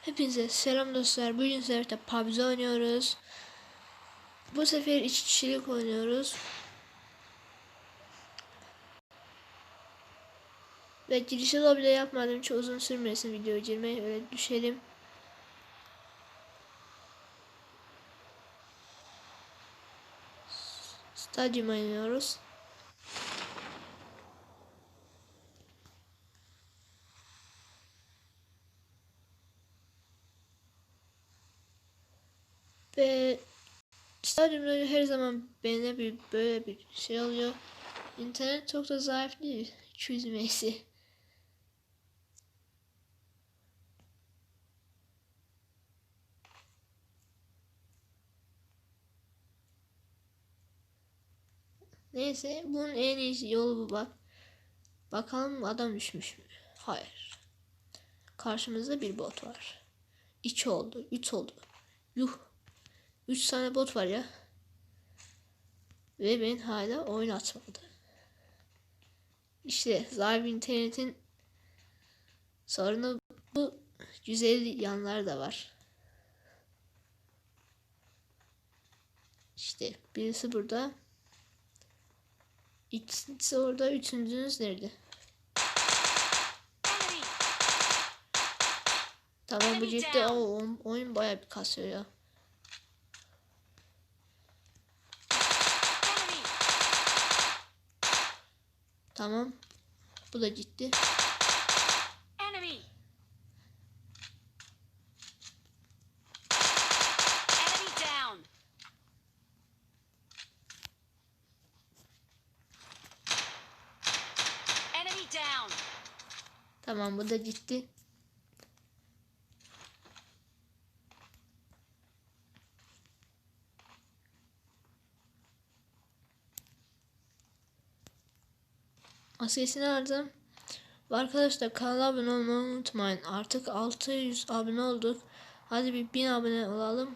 Hepinize selam dostlar. Bugün sizlerle PUBG oynuyoruz. Bu sefer iki kişilik oynuyoruz. Ve girişi lobby'de yapmadım. Çok uzun sürmesin video girmeye. Öyle düşelim. Stadyum oynuyoruz. Ve stadyumda her zaman bende bir böyle bir şey oluyor. İnternet çok da zayıf değil. 200 M'si. Neyse bunun en iyi yolu bu bak. Bakalım adam düşmüş mü? Hayır. Karşımızda bir bot var. 2 oldu. 3 oldu. Yuh. 3 tane bot var ya. Ve ben hala oyun açmadı. İşte zayıf internetin sorunu bu güzel yanlar da var. İşte birisi burada. İkisi orada. Üçüncünüz nerede? Tamam bu ciddi. Oo, oyun- bayağı bir kasıyor ya. Tamam. Bu da ciddi. Enemy! Enemy down! Enemy down! Tamam bu da ciddi. Maskesini aldım. Arkadaşlar kanala abone olmayı unutmayın. Artık 600 abone olduk. Hadi bir 1000 abone olalım.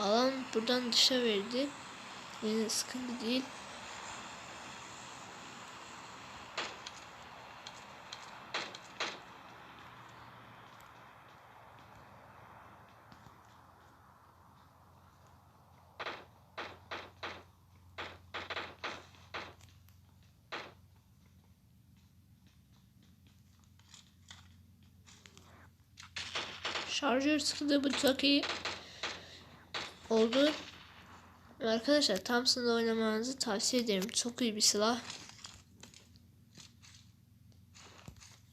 Alan buradan dışa verdi. Yani sıkıntı değil. Şarjör sıkıldı bu çok iyi oldu. Arkadaşlar Thompson'da oynamanızı tavsiye ederim. Çok iyi bir silah.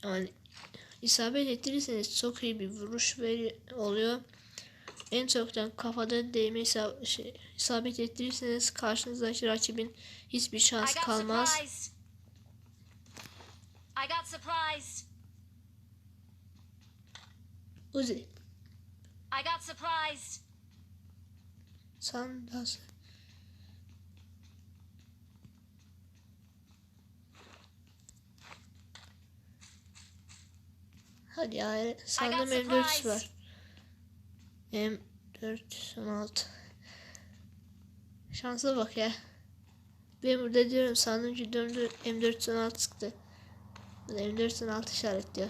Yani isabet ettirirseniz çok iyi bir vuruş veri oluyor. En çoktan kafada değme isa- şey, isabet ettirirseniz karşınızdaki rakibin hiçbir şans kalmaz. I got supplies! Uzi. I got supplies! Nasıl? Hadi ya sandım got M4 supplies. var. M4 16. Şansa bak ya. Ben burada diyorum sandım ki döndü M4 16 çıktı. Bu da M4 16 işaretliyor.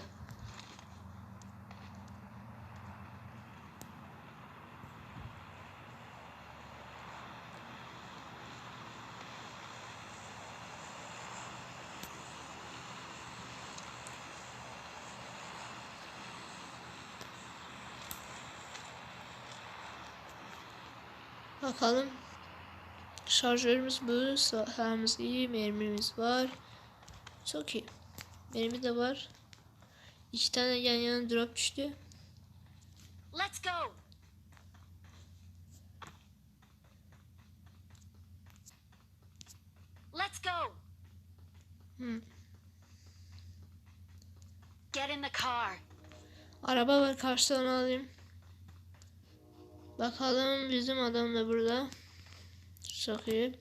Bakalım. Şarjörümüz bu. Silahımız iyi. Mermimiz var. Çok iyi. Mermi de var. İki tane yan yana drop düştü. Let's go! Let's go! Hmm. Get in the car. Araba var karşıda onu alayım. Bakalım bizim adam da burada. Çok iyi.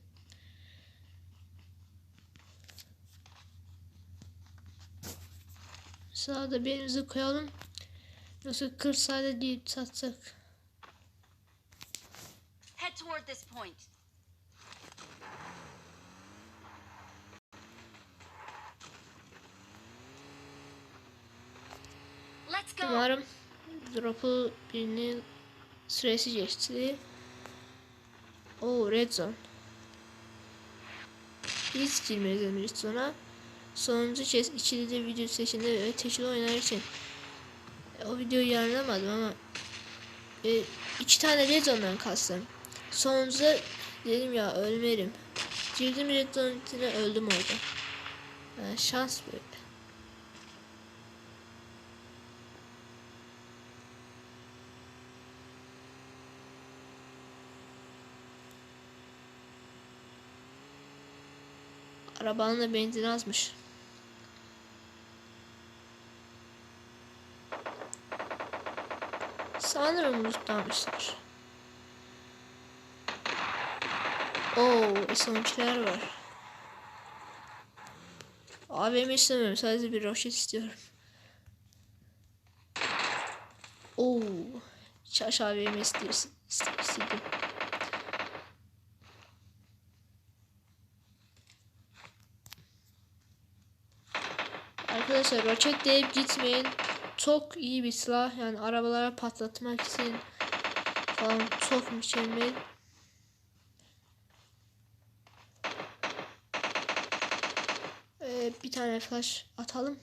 Sağda birimizi koyalım. Yoksa 40 sade deyip satsak. Head toward this point. Umarım drop'u birinin süresi geçti. Oo red zone. Hiç girmedim red zone'a. Sonuncu kez ikili de video seçimde ve teşhir oynar için. E, O videoyu yararlamadım ama e, iki tane red zone'dan kastım. Sonuncuda dedim ya ölmerim. Girdim red zone'un içine öldüm orada. Yani şans böyle. Arabanın da benzin azmış. Sanırım lootlamışlar. Oo, sonuçlar var. AVM istemiyorum. Sadece bir roşet istiyorum. Oo, şaş AVM istiyorsun. istedim. Arkadaşlar roket deyip gitmeyin. Çok iyi bir silah. Yani arabalara patlatmak için falan çok mükemmel. Ee, bir tane flash atalım.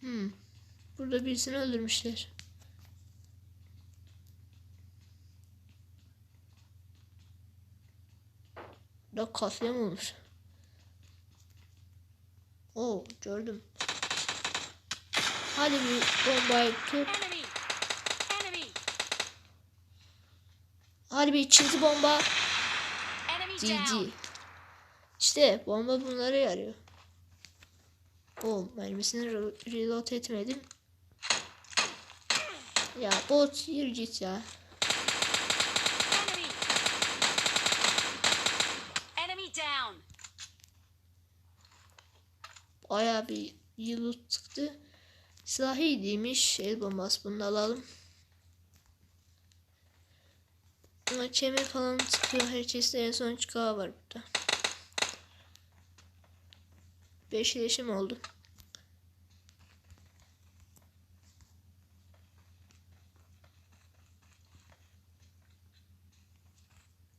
Hmm. Burada birisini öldürmüşler. Da katliam olmuş. Oo gördüm. Hadi bir bombayı tut. Hadi bir çizgi bomba. GG. İşte bomba bunlara yarıyor. Oo mermisini re- reload etmedim. Ya bot yürü git ya. Baya bir loot çıktı. Silah iyiymiş. El bombası bunu alalım. Kemer falan çıkıyor. Herkeste en son çıkağı var burada. 5 iletişim oldu.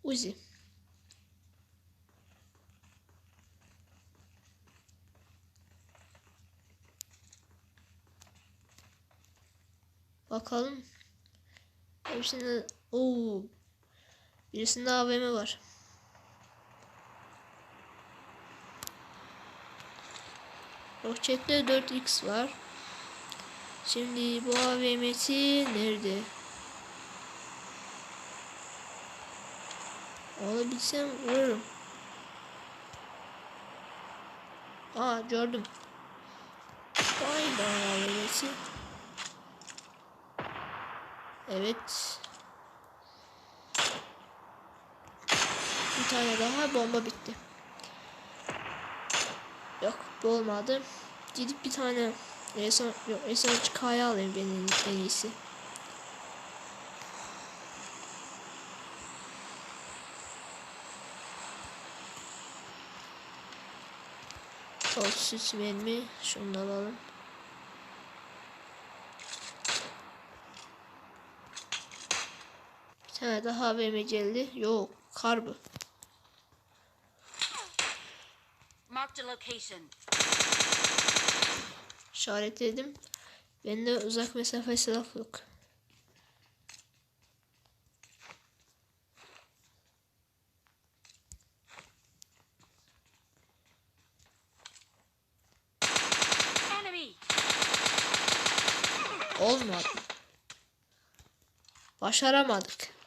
Uzi. Bakalım. Hepsinde Oo. Birisinde AVM var. Rokette 4x var. Şimdi bu AVM'si nerede? Olabilsem vururum. Aa gördüm. Vay be AVM'si. Evet. Bir tane daha bomba bitti. Yok bu olmadı. Gidip bir tane Esen, yok Esen K'ya alayım benim en iyisi. Sol süs mermi şunu alalım. Tane daha AVM geldi. Yok kar bu. İşaretledim. Bende uzak mesafe silah yok. Olmadı. Başaramadık.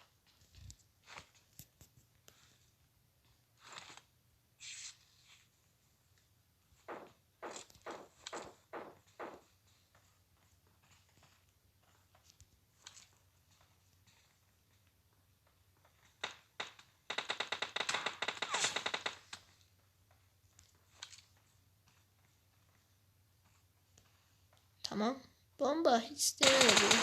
Tamam. Bomba hiç denemedi.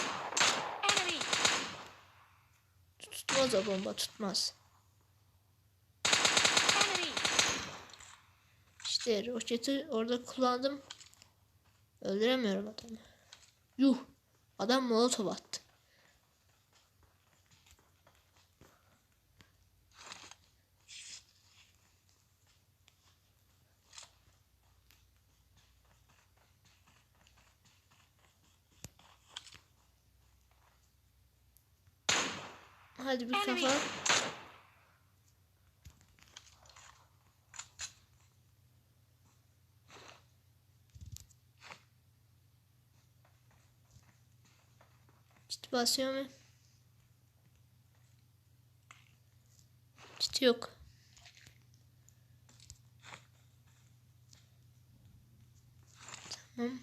Tutmaz o bomba tutmaz. İşte roketi orada kullandım. Öldüremiyorum adamı. Yuh. Adam molotov attı. Hadi kafa. Çit basıyor mu? Çit yok. Tamam.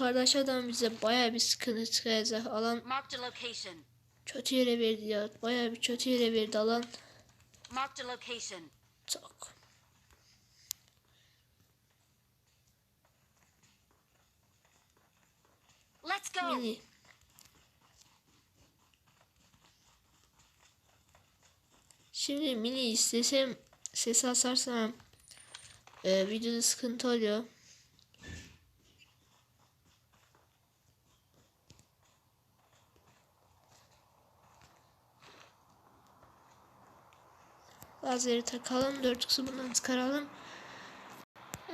Yukarıdaki adam bize baya bir sıkıntı çıkaracak. Alan kötü yere verdi ya. Baya bir kötü yere verdi alan. Çok. Let's go! Mini. Şimdi mini istesem ses asarsam e, videoda sıkıntı oluyor. Lazeri takalım. Dört kısmı bundan çıkaralım.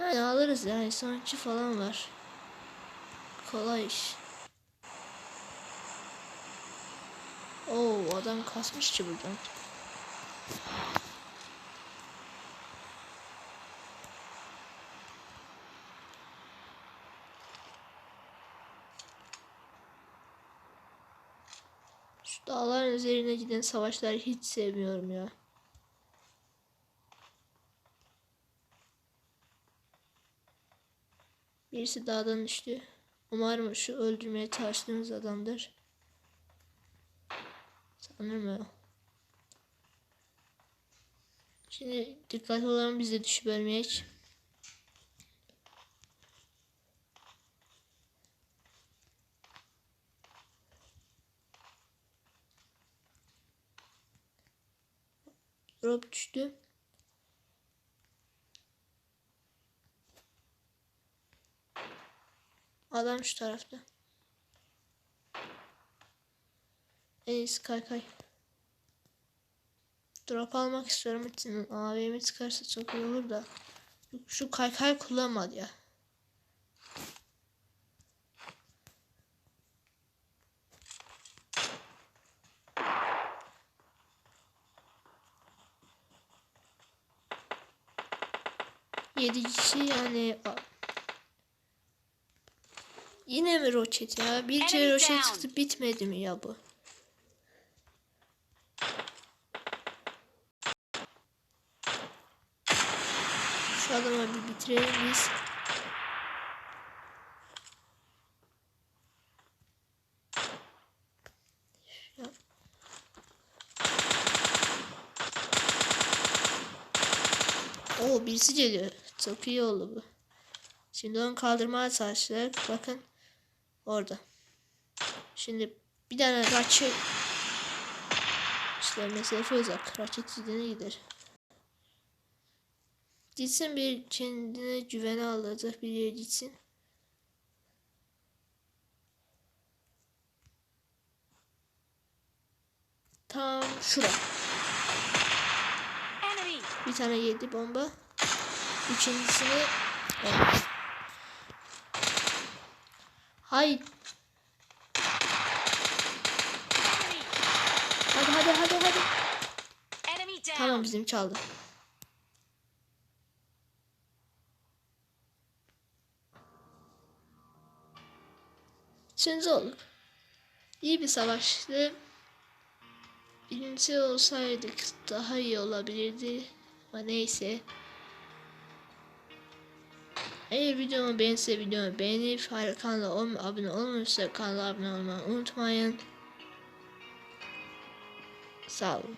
Yani alırız yani. Sonuççu falan var. Kolay iş. Oo adam kasmış ki. Şu dağların üzerine giden savaşları hiç sevmiyorum ya. Birisi dağdan düştü. Umarım şu öldürmeye çalıştığımız adamdır. Sanırım o. Şimdi dikkatli olalım biz de düşüp ölmeyek. Drop düştü. Adam şu tarafta. En iyisi kaykay. Drop almak istiyorum. AVM çıkarsa çok iyi olur da. Şu kaykay kullanmadı ya. Yedi kişi yani Yine mi roket ya? Bir kere roket çıktı bitmedi mi ya bu? Şu adamı bir bitirelim biz. Oo birisi geliyor. Çok iyi oldu bu. Şimdi onu kaldırmaya çalışacak. Bakın. Orada. Şimdi bir tane raçı işte mesafe uzak. Raçet gidene gider. Gitsin bir kendine güvene alacak bir yere gitsin. Tam şura. Bir tane yedi bomba. Üçüncüsünü evet. Hay hadi hadi hadi hadi. Tamam bizim çaldı. Üçüncü olduk. İyi bir savaştı. Birinci olsaydık daha iyi olabilirdi. Ama neyse. Eğer videomu beğense videomu beğenip kanala olma- abone olmamışsa kanala abone olmayı unutmayın. Sağ olun.